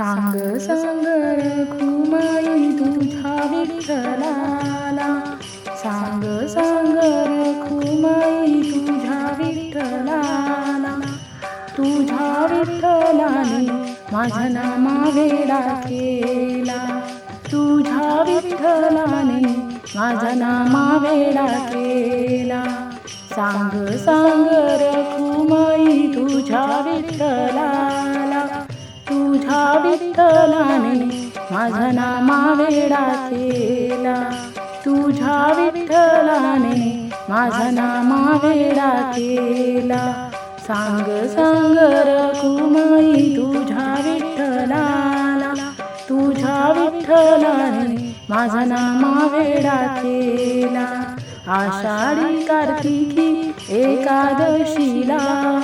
सांग सांग रखुमाई तुझा विठ्ठलाला. सांग सांग रखुमाई तुझा विठ्ठलाला. तुझा विठ्ठलाने माझा नामा वेडा केला तुझा विठ्ठलाने माझा नामा वेडा केला. सांग सांग तुझ्या विठ्ठलाने माझा नामा वेडा केला. तुझ्या विठ्ठलाने माझा नामा वेडा केला. सांग सांग रघुमाई तुझ्या विठ्ठलाला. तुझ्या विठ्ठलाने माझा नामा वेडा केला. आषाढी कार्तिकी एकादशीला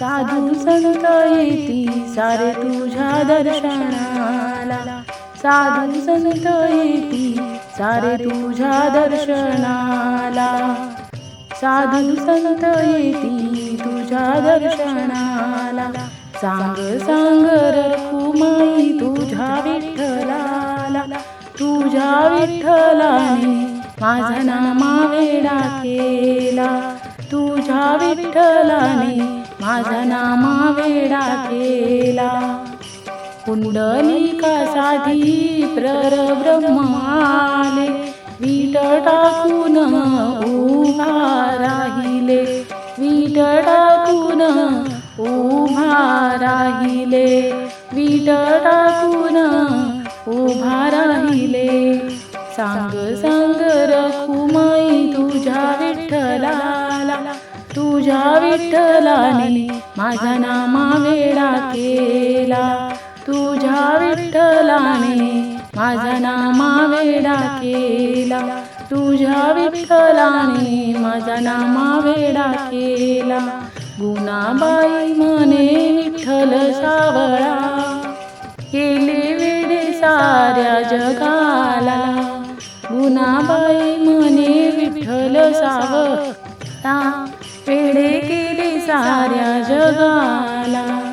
साधू संत येती सारे तुझ्या दर्शनाला. साधू संत येती सारे तुझ्या दर्शनाला. साधू संत येती तुझ्या दर्शनाला. सांग सांग रखुमाई तुझ्या विठ्ठलाला. तुझ्या विठ्ठलाने माझा नामा वेडा केला. तुझ्या विठ्ठलाने माझा नामा वेडा केला. कुंडलिकासाठी प्रर ब्रह्माले वीट टाकून उभा राहिले. वीट टाकून उभा राहिले. वीट टाकून उभा राहिले. सांग सांग रखुमाई तुझ्या विठ्ठला. तुझ्या विठ्ठलाने माझा नामा वेडा केला. तुझ्या विठ्ठलाने माझा नामा वेडा केला. तुझ्या विठ्ठलाने माझा नामा वेडा केला. गुणाबाई म्हणे विठ्ठल सावळा केले वेडे साऱ्या जगाला. गुणाबाई म्हणे विठ्ठल सावळा वेडे केले साऱ्या जगाला.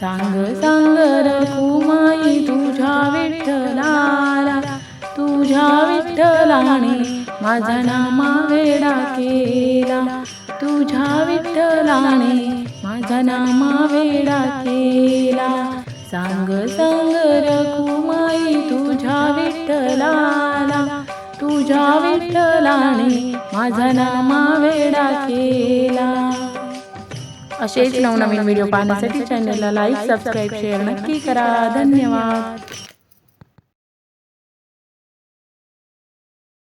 सांग सांग रखुमाई तुझ्या विठ्ठलाला. तुझ्या विठ्ठलाने माझा नामा वेडा केला. तुझ्या विठ्ठलाने माझा नामा वेडा केला. सांग सांग रखुमाई तुझ्या विठ्ठलाला. तुझ्या विठ्ठलाने माझा नामा वेडा केला. असेच नवनवीन व्हिडिओ पाहण्यासाठी चॅनलला लाईक सबस्क्राईब शेअर नक्की करा. धन्यवाद.